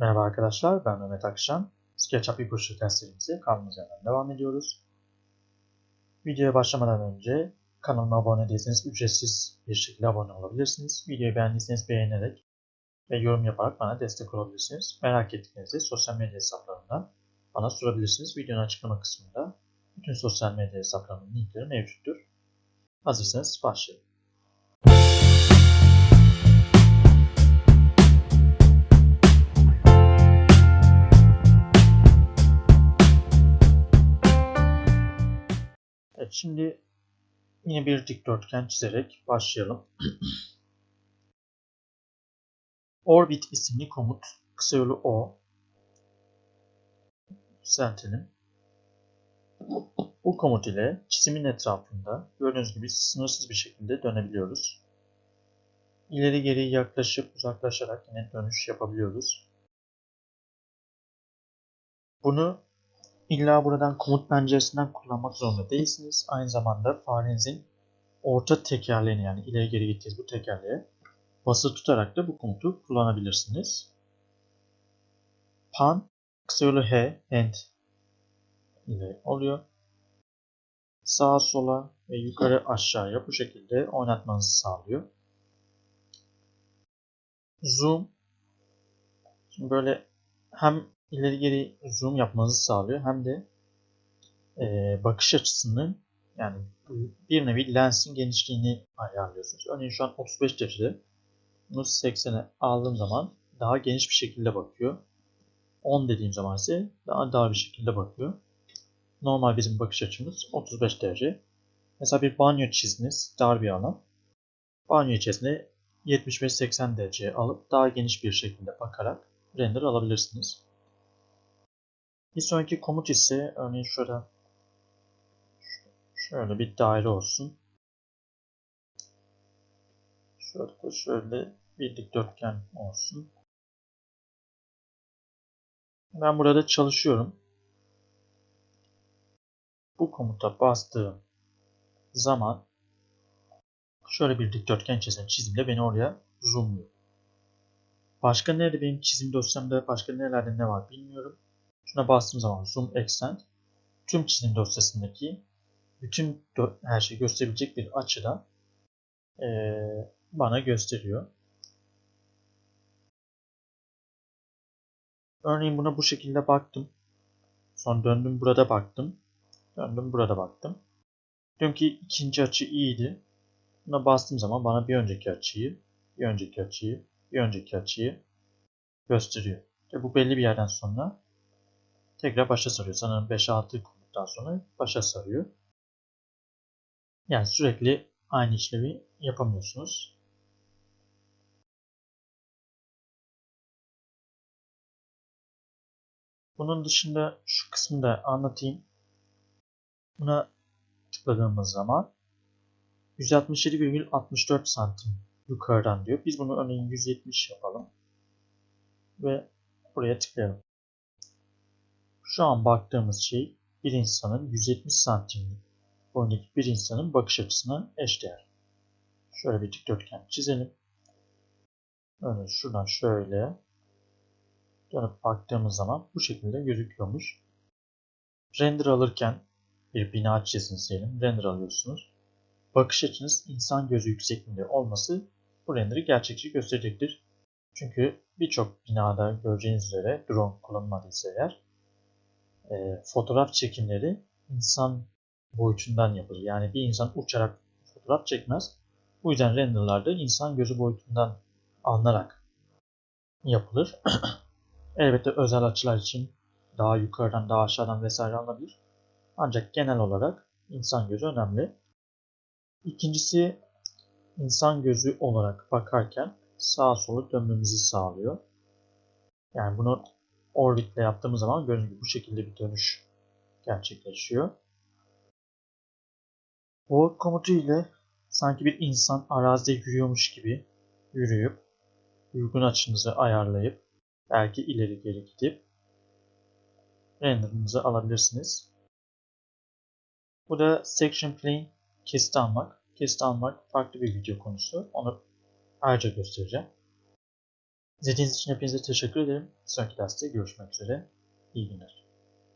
Merhaba arkadaşlar, ben Mehmet Akşam. SketchUp ipuçları derslerimize kaldığımız yerden devam ediyoruz. Videoya başlamadan önce kanalıma abone değilseniz ücretsiz bir şekilde abone olabilirsiniz. Videoyu beğendiyseniz beğenerek ve yorum yaparak bana destek olabilirsiniz. Merak ettiklerinizi sosyal medya hesaplarından bana sorabilirsiniz. Videonun açıklama kısmında bütün sosyal medya hesaplarımın linkleri mevcuttur. Hazırsanız başlayalım. Şimdi yine bir dikdörtgen çizerek başlayalım. Orbit isimli komut, kısa yolu O. Düzeltelim. Bu komut ile çizimin etrafında gördüğünüz gibi sınırsız bir şekilde dönebiliyoruz. İleri geri yaklaşıp uzaklaşarak yine dönüş yapabiliyoruz. Bunu İlla buradan komut penceresinden kullanmak zorunda değilsiniz. Aynı zamanda farenizin orta tekerleğini yani ileri geri gittiğiniz bu tekerleğe basılı tutarak da bu komutu kullanabilirsiniz. Pan kısa H, hand ile oluyor. Sağa sola ve yukarı aşağıya bu şekilde oynatmanızı sağlıyor. Zoom Şimdi böyle hem ileri geri zoom yapmanızı sağlıyor hem de e, bakış açısını yani bir nevi lensin genişliğini ayarlıyorsunuz. Örneğin şu an 35 derece. Bunu 80'e aldığım zaman daha geniş bir şekilde bakıyor. 10 dediğim zaman ise daha dar bir şekilde bakıyor. Normal bizim bakış açımız 35 derece. Mesela bir banyo çizdiniz, dar bir alan. Banyo içerisinde 75-80 derece alıp daha geniş bir şekilde bakarak render alabilirsiniz. Bir sonraki komut ise örneğin şurada şöyle bir daire olsun. Şurada da şöyle bir dikdörtgen olsun. Ben burada çalışıyorum. Bu komuta bastığım zaman şöyle bir dikdörtgen içerisinde çizimle beni oraya zoomluyor. Başka nerede benim çizim dosyamda başka nerelerde ne var bilmiyorum. Şuna bastığım zaman Zoom Extend tüm çizim dosyasındaki bütün her şeyi gösterebilecek bir açıda e, bana gösteriyor. Örneğin buna bu şekilde baktım. Sonra döndüm burada baktım. Döndüm burada baktım. Diyorum ki ikinci açı iyiydi. Buna bastığım zaman bana bir önceki açıyı, bir önceki açıyı, bir önceki açıyı gösteriyor. Ve bu belli bir yerden sonra tekrar başa sarıyor. Sanırım 5-6 komuttan sonra başa sarıyor. Yani sürekli aynı işlevi yapamıyorsunuz. Bunun dışında şu kısmı da anlatayım. Buna tıkladığımız zaman 167,64 santim yukarıdan diyor. Biz bunu örneğin 170 yapalım. Ve buraya tıklayalım. Şu an baktığımız şey bir insanın 170 santimlik boyundaki bir insanın bakış açısına eşdeğer. Şöyle bir dikdörtgen çizelim. Örneğin şuradan şöyle dönüp baktığımız zaman bu şekilde gözüküyormuş. Render alırken bir bina çizsiniz diyelim. Render alıyorsunuz. Bakış açınız insan gözü yüksekliğinde olması bu render'i gerçekçi gösterecektir. Çünkü birçok binada göreceğiniz üzere drone kullanılmadıysa eğer e, fotoğraf çekimleri insan boyutundan yapılır. Yani bir insan uçarak fotoğraf çekmez. Bu yüzden renderlarda insan gözü boyutundan alınarak yapılır. Elbette özel açılar için daha yukarıdan daha aşağıdan vesaire alınabilir. Ancak genel olarak insan gözü önemli. İkincisi insan gözü olarak bakarken sağa sola dönmemizi sağlıyor. Yani bunu orbitle yaptığımız zaman gördüğünüz gibi bu şekilde bir dönüş gerçekleşiyor. Walk komutu ile sanki bir insan arazide yürüyormuş gibi yürüyüp uygun açınızı ayarlayıp belki ileri geri gidip renderınızı alabilirsiniz. Bu da section plane kesit almak. Kesit almak farklı bir video konusu. Onu ayrıca göstereceğim. İzlediğiniz için hepinize teşekkür ederim. Sonraki derste görüşmek üzere. İyi günler.